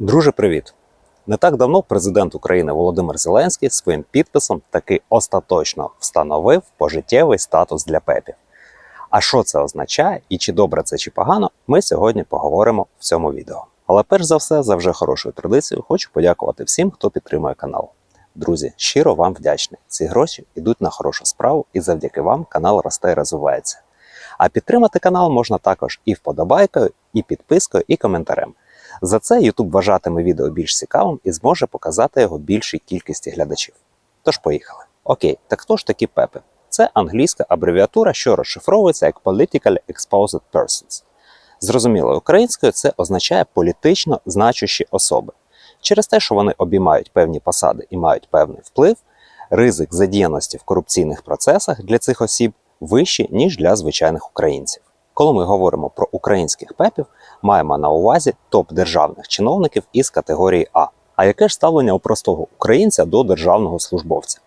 Друже, привіт! Не так давно президент України Володимир Зеленський своїм підписом таки остаточно встановив пожиттєвий статус для ПЕПів. А що це означає і чи добре це чи погано, ми сьогодні поговоримо в цьому відео. Але перш за все, за вже хорошою традицією, хочу подякувати всім, хто підтримує канал. Друзі, щиро вам вдячний. Ці гроші йдуть на хорошу справу, і завдяки вам канал росте і розвивається. А підтримати канал можна також і вподобайкою, і підпискою, і коментарем. За це YouTube вважатиме відео більш цікавим і зможе показати його більшій кількості глядачів. Тож поїхали. Окей, так хто ж такі пепи? Це англійська абревіатура, що розшифровується як Politically Exposed Persons. Зрозуміло, українською це означає політично значущі особи. Через те, що вони обіймають певні посади і мають певний вплив, ризик задіяності в корупційних процесах для цих осіб вищий, ніж для звичайних українців. Коли ми говоримо про українських пепів, маємо на увазі топ державних чиновників із категорії А. А яке ж ставлення у простого українця до державного службовця?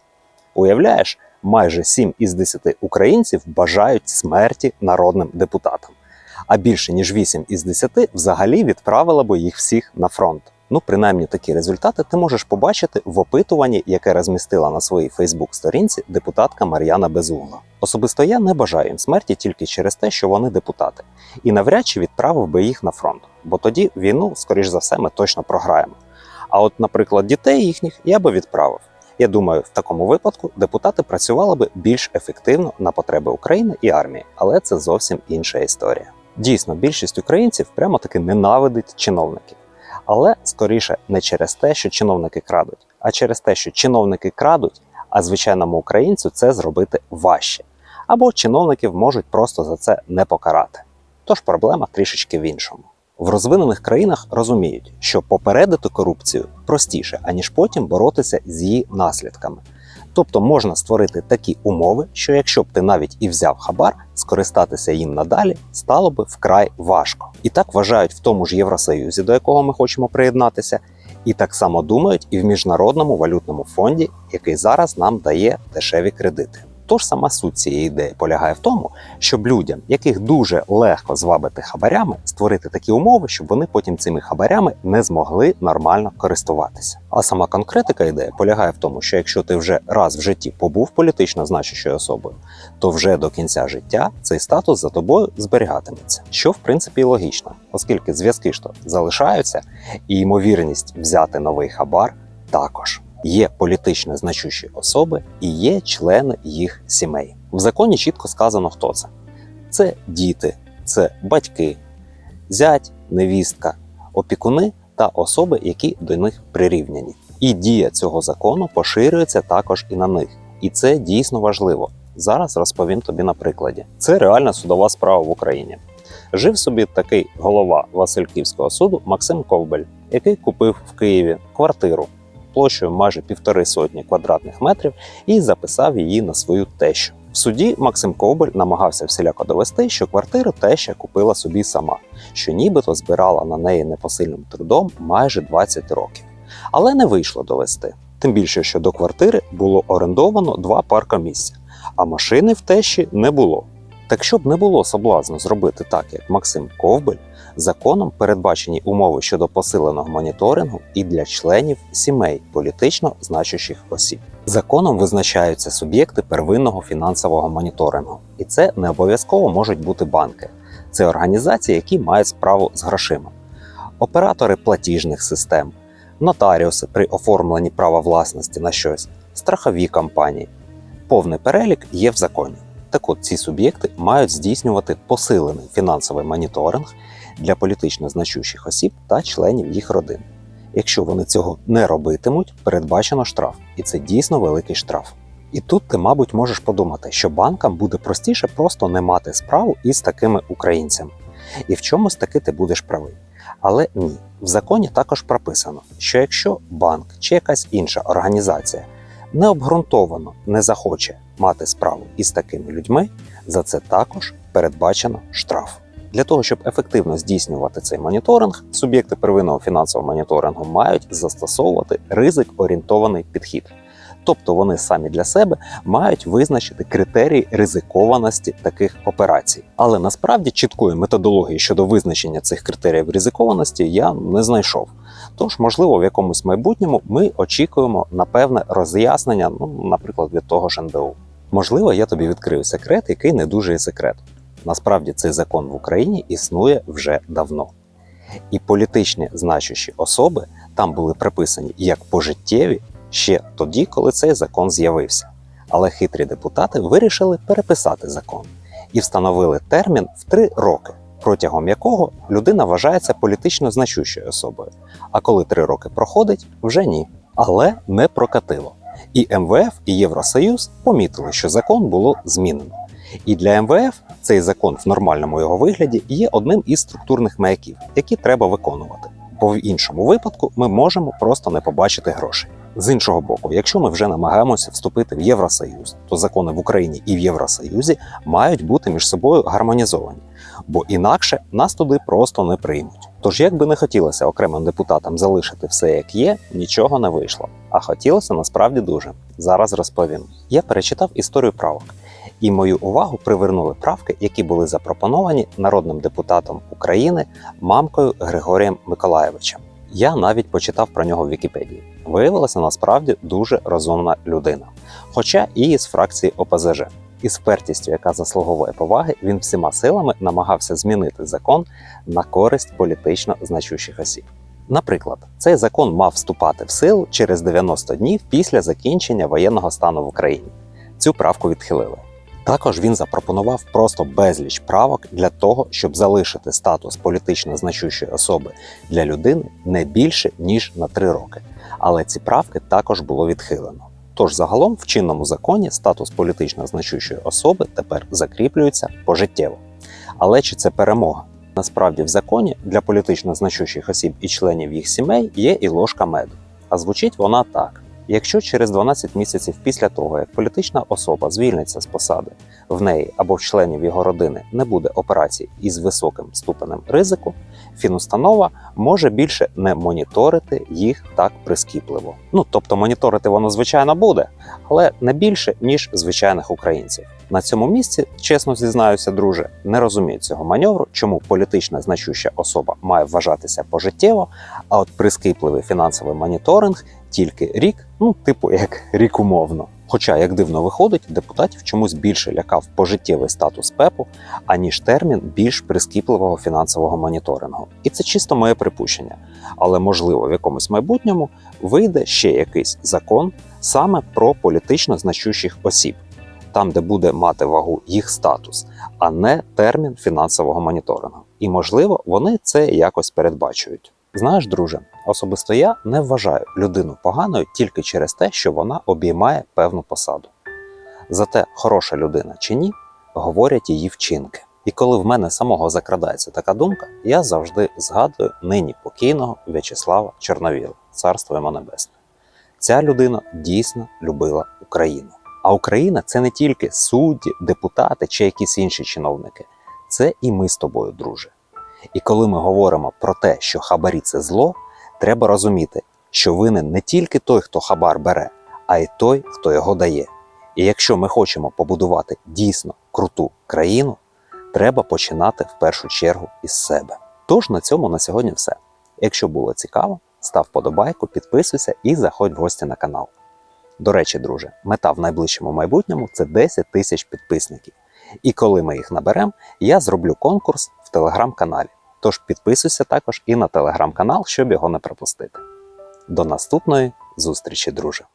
Уявляєш, майже 7 із 10 українців бажають смерті народним депутатам, а більше ніж 8 із 10 взагалі відправила би їх всіх на фронт. Ну, принаймні такі результати ти можеш побачити в опитуванні, яке розмістила на своїй Фейсбук-сторінці депутатка Мар'яна Безугла. Особисто я не бажаю їм смерті тільки через те, що вони депутати, і навряд чи відправив би їх на фронт, бо тоді війну, скоріш за все, ми точно програємо. А от, наприклад, дітей їхніх я би відправив. Я думаю, в такому випадку депутати працювали би більш ефективно на потреби України і армії, але це зовсім інша історія. Дійсно, більшість українців прямо таки ненавидить чиновників. Але скоріше не через те, що чиновники крадуть, а через те, що чиновники крадуть, а звичайному українцю це зробити важче. Або чиновників можуть просто за це не покарати. Тож проблема трішечки в іншому. В розвинених країнах розуміють, що попередити корупцію простіше, аніж потім боротися з її наслідками. Тобто можна створити такі умови, що якщо б ти навіть і взяв хабар, скористатися їм надалі стало би вкрай важко. І так вважають в тому ж Євросоюзі, до якого ми хочемо приєднатися, і так само думають і в міжнародному валютному фонді, який зараз нам дає дешеві кредити. Тож сама суть цієї ідеї полягає в тому, щоб людям, яких дуже легко звабити хабарями, створити такі умови, щоб вони потім цими хабарями не змогли нормально користуватися. А сама конкретика ідеї полягає в тому, що якщо ти вже раз в житті побув політично значущою особою, то вже до кінця життя цей статус за тобою зберігатиметься, що в принципі логічно, оскільки зв'язки ж то залишаються, і ймовірність взяти новий хабар також. Є політично значущі особи і є члени їх сімей. В законі чітко сказано, хто це: це діти, це батьки, зять, невістка, опікуни та особи, які до них прирівняні. І дія цього закону поширюється також і на них. І це дійсно важливо. Зараз розповім тобі на прикладі. Це реальна судова справа в Україні. Жив собі такий голова Васильківського суду Максим Ковбель, який купив в Києві квартиру площею майже півтори сотні квадратних метрів і записав її на свою тещу. В суді Максим Ковбель намагався всіляко довести, що квартиру теща купила собі сама, що нібито збирала на неї непосильним трудом майже 20 років. Але не вийшло довести. Тим більше, що до квартири було орендовано два паркомісця, а машини в тещі не було. Так щоб не було соблазну зробити так, як Максим Ковбель, законом передбачені умови щодо посиленого моніторингу і для членів сімей політично значущих осіб. Законом визначаються суб'єкти первинного фінансового моніторингу, і це не обов'язково можуть бути банки. Це організації, які мають справу з грошима, оператори платіжних систем, нотаріуси при оформленні права власності на щось, страхові компанії. Повний перелік є в законі. Так от ці суб'єкти мають здійснювати посилений фінансовий моніторинг для політично значущих осіб та членів їх родин. Якщо вони цього не робитимуть, передбачено штраф, і це дійсно великий штраф. І тут ти, мабуть, можеш подумати, що банкам буде простіше просто не мати справу із такими українцями. І в чомусь таки ти будеш правий. Але ні, в законі також прописано, що якщо банк чи якась інша організація необґрунтовано не захоче мати справу із такими людьми, за це також передбачено штраф. Для того, щоб ефективно здійснювати цей моніторинг, суб'єкти первинного фінансового моніторингу мають застосовувати ризик-орієнтований підхід. Тобто вони самі для себе мають визначити критерії ризикованості таких операцій. Але насправді чіткої методології щодо визначення цих критеріїв ризикованості я не знайшов. Тож, можливо, в якомусь майбутньому ми очікуємо на певне роз'яснення, ну, наприклад, від того ж НБУ. Можливо, я тобі відкрию секрет, який не дуже є секрет. Насправді цей закон в Україні існує вже давно. І політичні значущі особи там були приписані як пожиттєві ще тоді, коли цей закон з'явився. Але хитрі депутати вирішили переписати закон і встановили термін в три роки, протягом якого людина вважається політично значущою особою. А коли три роки проходить, вже ні. Але не прокатило. І МВФ, і Євросоюз помітили, що закон було змінено. І для МВФ цей закон в нормальному його вигляді є одним із структурних маяків, які треба виконувати. Бо в іншому випадку ми можемо просто не побачити грошей. З іншого боку, якщо ми вже намагаємося вступити в Євросоюз, то закони в Україні і в Євросоюзі мають бути між собою гармонізовані, бо інакше нас туди просто не приймуть. Тож, як би не хотілося окремим депутатам залишити все як є, нічого не вийшло. А хотілося насправді дуже. Зараз розповім. Я перечитав історію правок, і мою увагу привернули правки, які були запропоновані народним депутатом України мамкою Григорієм Миколаєвичем. Я навіть почитав про нього в Вікіпедії. Виявилася насправді дуже розумна людина, хоча і із фракції ОПЗЖ. Із впертістю, яка заслуговує поваги, він всіма силами намагався змінити закон на користь політично значущих осіб. Наприклад, цей закон мав вступати в силу через 90 днів після закінчення воєнного стану в Україні. Цю правку відхилили. Також він запропонував просто безліч правок для того, щоб залишити статус політично значущої особи для людини не більше ніж на 3 роки. Але ці правки також було відхилено. Тож загалом в чинному законі статус політично значущої особи тепер закріплюється пожиттєво. Але чи це перемога? Насправді в законі для політично значущих осіб і членів їх сімей є і ложка меду. А звучить вона так: якщо через 12 місяців після того, як політична особа звільниться з посади, в неї або в членів його родини не буде операцій із високим ступенем ризику, фінустанова може більше не моніторити їх так прискіпливо. Ну тобто моніторити воно звичайно буде, але не більше ніж звичайних українців. На цьому місці, чесно зізнаюся, друже, не розумію цього маневру, чому політична значуща особа має вважатися пожиттєво, а от прискіпливий фінансовий моніторинг тільки рік, ну типу як рік умовно. Хоча, як дивно виходить, депутатів чомусь більше лякав пожиттєвий статус ПЕПу, аніж термін більш прискіпливого фінансового моніторингу. І це чисто моє припущення. Але можливо, в якомусь майбутньому вийде ще якийсь закон саме про політично значущих осіб, там, де буде мати вагу їх статус, а не термін фінансового моніторингу. І можливо, вони це якось передбачують. Знаєш, друже, особисто я не вважаю людину поганою тільки через те, що вона обіймає певну посаду. Зате хороша людина чи ні, говорять її вчинки. І коли в мене самого закрадається така думка, я завжди згадую нині покійного В'ячеслава Чорновіла, царство йому небесне. Ця людина дійсно любила Україну. А Україна це не тільки судді, депутати чи якісь інші чиновники, це і ми з тобою, друже. І коли ми говоримо про те, що хабарі це зло, треба розуміти, що винен не тільки той, хто хабар бере, а й той, хто його дає. І якщо ми хочемо побудувати дійсно круту країну, треба починати в першу чергу із себе. Тож на цьому на сьогодні все. Якщо було цікаво, став подобайку, підписуйся і заходь в гості на канал. До речі, друже, мета в найближчому майбутньому це 10 тисяч підписників. І коли ми їх наберемо, я зроблю конкурс в телеграм-каналі. Тож підписуйся також і на телеграм-канал, щоб його не пропустити. До наступної зустрічі, друже!